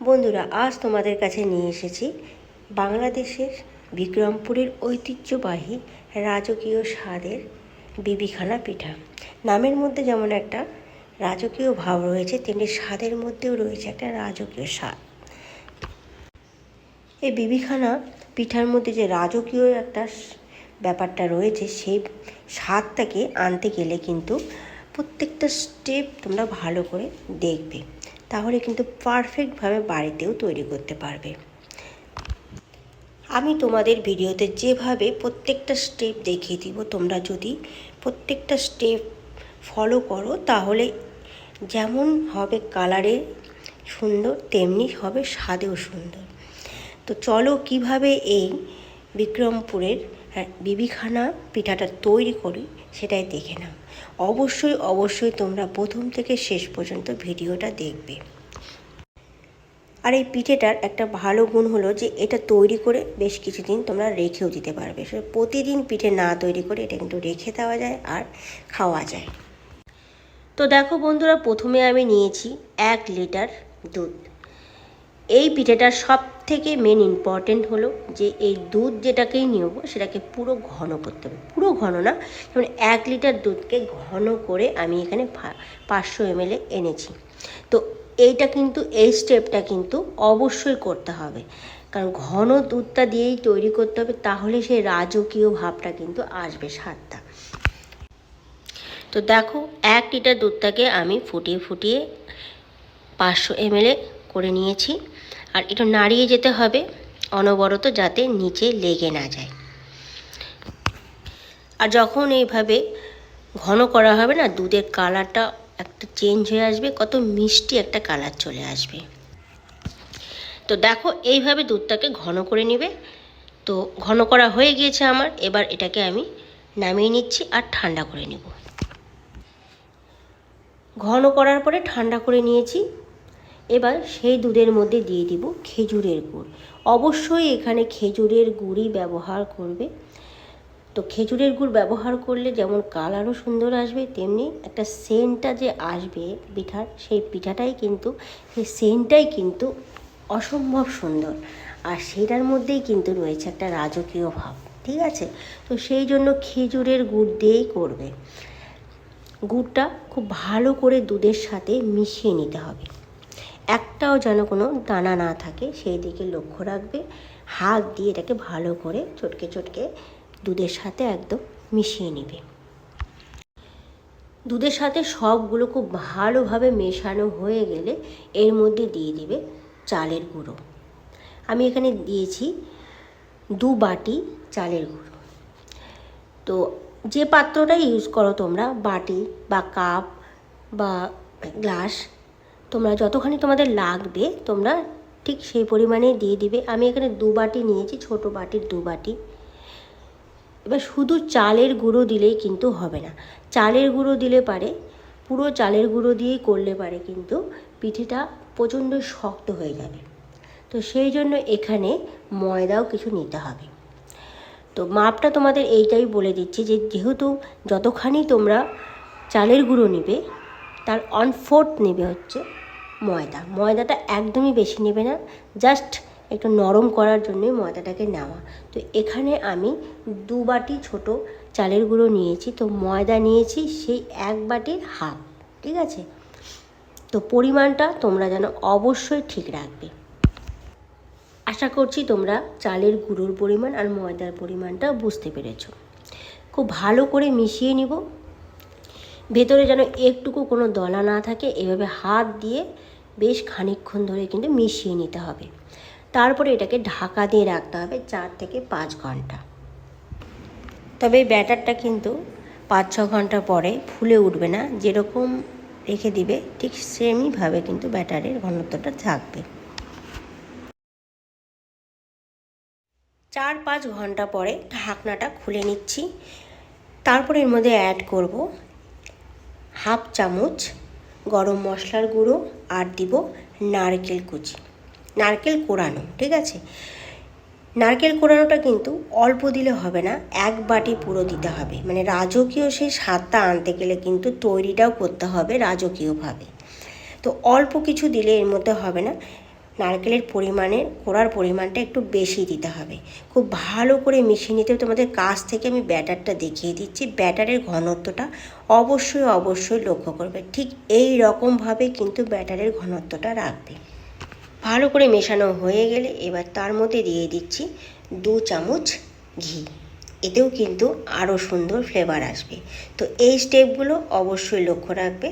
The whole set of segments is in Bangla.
বন্ধুরা, আজ তোমাদের কাছে নিয়ে এসেছি বাংলাদেশের বিক্রমপুরের ঐতিহ্যবাহী রাজকীয় স্বাদের বিবিখানা পিঠা। নামের মধ্যে যেমন একটা রাজকীয় ভাব রয়েছে, তেমনি স্বাদের মধ্যেও রয়েছে একটা রাজকীয় স্বাদ। এই বিবিখানা পিঠার মধ্যে যে রাজকীয় একটা ব্যাপারটা রয়েছে, সেই স্বাদটাকে আনতে গেলে কিন্তু প্রত্যেকটা স্টেপ তোমরা ভালো করে দেখবে। তাহলে কিন্তু পারফেক্টভাবে বাড়িতেও তৈরি করতে পারবে। আমি তোমাদের ভিডিওতে যেভাবে প্রত্যেকটা স্টেপ দেখিয়ে দিব, তোমরা যদি প্রত্যেকটা স্টেপ ফলো করো, তাহলে যেমন হবে কালারে সুন্দর, তেমনি হবে স্বাদেও সুন্দর। তো চলো কীভাবে এই বিক্রমপুরের হ্যাঁ, বিবিখানা পিঠাটা তৈরি করি সেটাই দেখে নাও। অবশ্যই অবশ্যই তোমরা প্রথম থেকে শেষ পর্যন্ত ভিডিওটা দেখবে। আর এই পিঠেটার একটা ভালো গুণ হলো যে এটা তৈরি করে বেশ কিছুদিন তোমরা রেখেও দিতে পারবে। প্রতিদিন পিঠে না তৈরি করে এটা কিন্তু রেখে দেওয়া যায় আর খাওয়া যায়। তো দেখো বন্ধুরা প্রথমে আমি নিয়েছি এক লিটার দুধ। এই পিঠেটার সব থেকে মেন ইম্পর্টেন্ট হলো যে এই দুধ যেটাকেই নেব, সেটাকে পুরো ঘন করতে হবে। পুরো ঘন না, যেমন এক লিটার দুধকে ঘন করে আমি এখানে পাঁচশো এমএলএ এনেছি। তো এইটা কিন্তু, এই স্টেপটা কিন্তু অবশ্যই করতে হবে। কারণ ঘন দুধটা দিয়েই তৈরি করতে হবে, তাহলে সেই রাজকীয় ভাবটা কিন্তু আসবে স্বাদটা। তো দেখো, এক লিটার দুধটাকে আমি ফুটিয়ে ফুটিয়ে পাঁচশো এমএলএ করে নিয়েছি। আর একটু নাড়িয়ে যেতে হবে, অনবরত যাতে নিচে লেগে না যায়। আর যখন এইভাবে ঘন করা হবে না, দুধের কালারটা একটা চেঞ্জ হয়ে আসবে, কত মিষ্টি একটা কালার চলে আসবে। তো দেখো, এইভাবে দুধটাকে ঘন করে নেবে। তো ঘন করা হয়ে গিয়েছে আমার, এবার এটাকে আমি নামিয়ে নিচ্ছি আর ঠান্ডা করে নেব। ঘন করার পরে ঠান্ডা করে নিয়েছি। এবার সেই দুধের মধ্যে দিয়ে দিব খেজুরের গুড়। অবশ্যই এখানে খেজুরের গুড়ই ব্যবহার করবে। তো খেজুরের গুড় ব্যবহার করলে যেমন কালারও সুন্দর আসবে, তেমনি একটা সেন্টটা যে আসবে পিঠার, সেই পিঠাটাই কিন্তু, সেই সেন্টটাই কিন্তু অসম্ভব সুন্দর। আর সেটার মধ্যেই কিন্তু রয়েছে একটা রাজকীয় ভাব, ঠিক আছে? তো সেই জন্য খেজুরের গুড় দিয়েই করবে। গুড়টা খুব ভালো করে দুধের সাথে মিশিয়ে নিতে হবে। একটাও যেন কোনো দানা না থাকে, সেই দিকে লক্ষ্য রাখবে। হাত দিয়ে এটাকে ভালো করে চটকে চটকে দুধের সাথে একদম মিশিয়ে নেবে। দুধের সাথে সবগুলো খুব ভালোভাবে মেশানো হয়ে গেলে এর মধ্যে দিয়ে দিবে চালের গুঁড়ো। আমি এখানে দিয়েছি দু বাটি চালের গুঁড়ো। তো যে পাত্রটা ইউজ করো তোমরা, বাটি বা কাপ বা গ্লাস তোমরা যতখানি তোমাদের লাগবে, তোমরা ঠিক সেই পরিমাণে দিয়ে দিবে। আমি এখানে দু বাটি নিয়েছি, ছোট বাটির দু বাটি। এবার শুধু চালের গুঁড়ো দিলেই কিন্তু হবে না। চালের গুঁড়ো দিলে পারে, পুরো চালের গুঁড়ো দিয়েই করলে পারে, কিন্তু পিঠেটা প্রচণ্ড শক্ত হয়ে যাবে। তো সেই জন্য এখানে ময়দাও কিছু নিতে হবে। তো মাপটা তোমাদের এইটাই বলে দিচ্ছি যে, যেহেতু যতখানি তোমরা চালের গুঁড়ো নেবে তার অন ফোর্থ নেবে হচ্ছে ময়দা। ময়দাটা একদমই বেশি নেবে না জাস্ট একটু নরম করার জন্যই ময়দাটাকে নেওয়া। তো এখানে আমি দু বাটি ছোট চালের গুঁড়ো নিয়েছি, তো ময়দা নিয়েছি সেই এক বাটির হাফ, ঠিক আছে? তো পরিমাণটা তোমরা যেন অবশ্যই ঠিক রাখবে। আশা করছি তোমরা চালের গুঁড়োর পরিমাণ আর ময়দার পরিমাণটা বুঝতে পেরেছ। খুব ভালো করে মিশিয়ে নিব। ভেতরে যেন একটুকু কোনো দলা না থাকে, এভাবে হাত দিয়ে বেশ খানিকক্ষণ ধরে কিন্তু মিশিয়ে নিতে হবে। তারপরে এটাকে ঢাকা দিয়ে রাখতে হবে চার থেকে পাঁচ ঘণ্টা। তবে এই ব্যাটারটা কিন্তু পাঁচ ছ ঘণ্টা পরে ফুলে উঠবে না, যেরকম রেখে দিবে, ঠিক সেমইভাবে কিন্তু ব্যাটারের ঘনত্বটা থাকবে। চার পাঁচ ঘণ্টা পরে ঢাকনাটা খুলে নিচ্ছি। তারপর এর মধ্যে অ্যাড করব হাফ চামচ গরম মশলার গুঁড়ো আর দিব নারকেল কুচি। নারকেল কোরানো, ঠিক আছে? নারকেল কোরানোটা কিন্তু অল্প দিলে হবে না, এক বাটি পুরো দিতে হবে। মানে রাজকীয় সেই স্বাদটা আনতে গেলে কিন্তু তৈরিটাও করতে হবে রাজকীয়ভাবে। তো অল্প কিছু দিলে এর মধ্যে হবে না। নারকেলের পরিমাণে কোড়ার পরিমাণটা একটু বেশি দিতে হবে। খুব ভালো করে মিশিয়ে নিতে তোমাদের কাছ থেকে আমি ব্যাটারটা দেখিয়ে দিচ্ছি। ব্যাটারের ঘনত্বটা অবশ্যই অবশ্যই লক্ষ্য করবে। ঠিক এই রকমভাবে কিন্তু ব্যাটারের ঘনত্বটা রাখবে। ভালো করে মেশানো হয়ে গেলে এবার তার মধ্যে দিয়ে দিচ্ছি দু চামচ ঘি। এতেও কিন্তু আরও সুন্দর ফ্লেভার আসবে। তো এই স্টেপগুলো অবশ্যই লক্ষ্য রাখবে।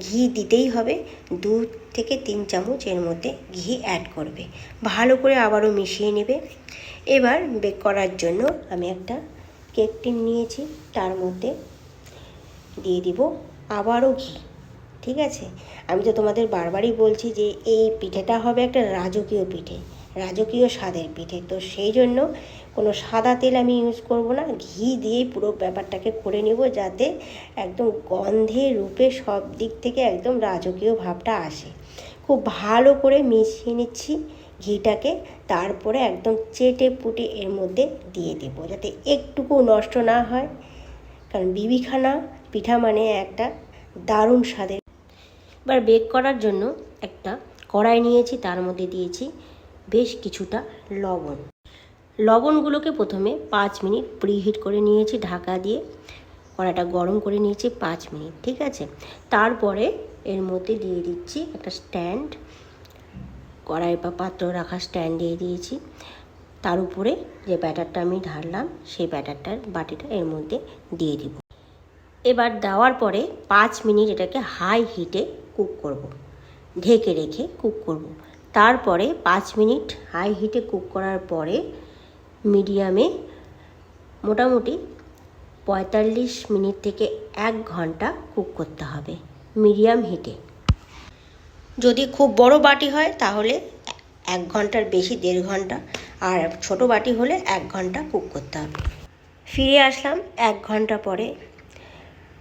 ঘি দিতেই হবে। দু থেকে তিন চামচ এর মধ্যে ঘি অ্যাড করবে। ভালো করে আবারও মিশিয়ে নেবে। এবার বেক করার জন্য আমি একটা কেক টিন নিয়েছি। তার মধ্যে দিয়ে দিব আবারও ঘি। ঠিক আছে? আমি তো তোমাদের বারবারই বলছি যে এই পিঠেটা হবে একটা রাজকীয় পিঠে, রাজকীয় স্বাদের পিঠে। তো সেই জন্য কোনো সাদা তেল আমি ইউজ করব না। ঘি দিয়েই পুরো ব্যাপারটাকে করে নেব যাতে একদম গন্ধে রূপে সব দিক থেকে একদম রাজকীয় ভাবটা আসে। খুব ভালো করে মিশিয়ে নিচ্ছি ঘিটাকে, তারপরে একদম চেটে পুটে এর মধ্যে দিয়ে দেব যাতে একটুকু নষ্ট না হয়। কারণ বিবিখানা পিঠা মানে একটা দারুণ স্বাদের। এবার বেক করার জন্য একটা কড়াই নিয়েছি, তার মধ্যে দিয়েছি বেশ কিছুটা লবণ। লবণগুলোকে প্রথমে পাঁচ মিনিট প্রিহিট করে নিয়েছি, ঢাকা দিয়ে। কড়াইটা গরম করে নিয়েছি পাঁচ মিনিট, ঠিক আছে? তারপরে এর মধ্যে দিয়ে দিচ্ছি একটা স্ট্যান্ড। কড়াই বা পাত্র রাখার স্ট্যান্ড দিয়ে দিয়েছি। তার উপরে যে ব্যাটারটা আমি ঢাললাম, সেই ব্যাটারটার বাটিটা এর মধ্যে দিয়ে দিব। এবার দেওয়ার পরে পাঁচ মিনিট এটাকে হাই হিটে কুক করব। ঢেকে রেখে কুক করব। তারপরে পাঁচ মিনিট হাই হিটে কুক করার পরে মিডিয়ামে মোটামুটি পঁয়তাল্লিশ মিনিট থেকে এক ঘণ্টা কুক করতে হবে, মিডিয়াম হিটে। যদি খুব বড় বাটি হয় তাহলে এক ঘণ্টার বেশি, দেড় ঘণ্টা। আর ছোট বাটি হলে এক ঘণ্টা কুক করতে হবে। ফিরে আসলাম এক ঘণ্টা পরে।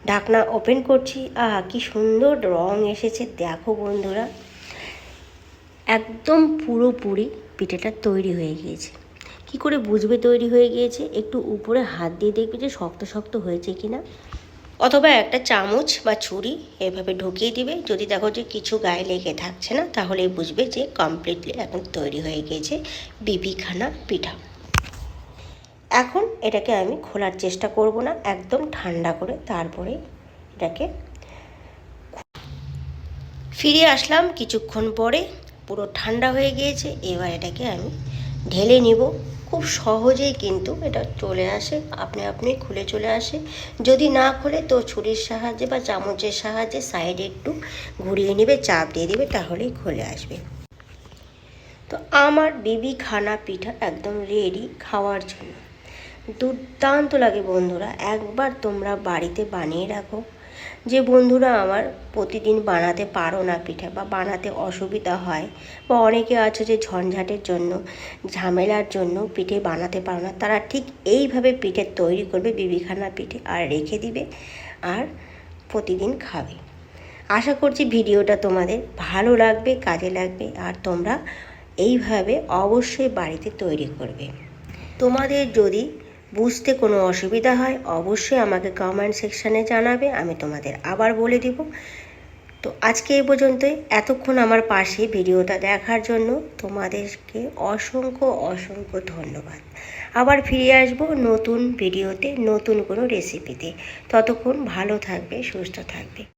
ঢাকনা ওপেন করছি। আহা, কি সুন্দর রং এসেছে। দেখো বন্ধুরা, একদম পুরোপুরি পিঠেটা তৈরি হয়ে গিয়েছে। কি করে বুঝবে তৈরি হয়ে গিয়েছে? একটু উপরে হাত দিয়ে দেখবে যে শক্ত শক্ত হয়েছে কি না অথবা একটা চামচ বা ছুরি এভাবে ঢুকিয়ে দিবে। যদি দেখো যে কিছু গায়ে লেগে থাকছে না, তাহলে বুঝবে যে কমপ্লিটলি এখন তৈরি হয়ে গিয়েছে বিবিখানা পিঠা। এখন এটাকে আমি খোলার চেষ্টা করব না, একদম ঠান্ডা করে তারপরে এটাকে ফিরে আসলাম কিছুক্ষণ পরে, পুরো ঠান্ডা হয়ে গিয়েছে। এবার এটাকে আমি ঢেলে নিব। খুব সহজেই কিন্তু এটা চলে আসে, আপনি আপনি খুলে চলে আসে। যদি না খুলে তো ছুরির সাহায্যে বা চামচের সাহায্যে সাইডে একটু ঘুরিয়ে নেবে, চাপ দিয়ে দেবে, তাহলেই খুলে আসবে। তো আমার বিবি খানা পিঠা একদম রেডি খাওয়ার জন্য। দুর্দান্ত লাগে বন্ধুরা, একবার তোমরা বাড়িতে বানিয়ে রাখো। যে বন্ধুরা আমার প্রতিদিন বানাতে পারো না পিঠা বা বানাতে অসুবিধা হয় বা অনেকে আছে যে ঝঞ্ঝাটের জন্য, ঝামেলার জন্য পিঠে বানাতে পারো না, তারা ঠিক এইভাবে পিঠে তৈরি করবে বিবিখানা পিঠে, আর রেখে দিবে আর প্রতিদিন খাবে। আশা করছি ভিডিওটা তোমাদের ভালো লাগবে, কাজে লাগবে, আর তোমরা এইভাবে অবশ্যই বাড়িতে তৈরি করবে। তোমাদের যদি বুঝতে কোনো অসুবিধা হয়, অবশ্যই আমাকে কমেন্ট সেকশানে জানাবে, আমি তোমাদের আবার বলে দিব। তো আজকে এই পর্যন্তই। এতক্ষণ আমার পাশে ভিডিওটা দেখার জন্য তোমাদেরকে অসংখ্য অসংখ্য ধন্যবাদ। আবার ফিরে আসব নতুন ভিডিওতে, নতুন কোনো রেসিপিতে ততক্ষণ ভালো থাকবে, সুস্থ থাকবে।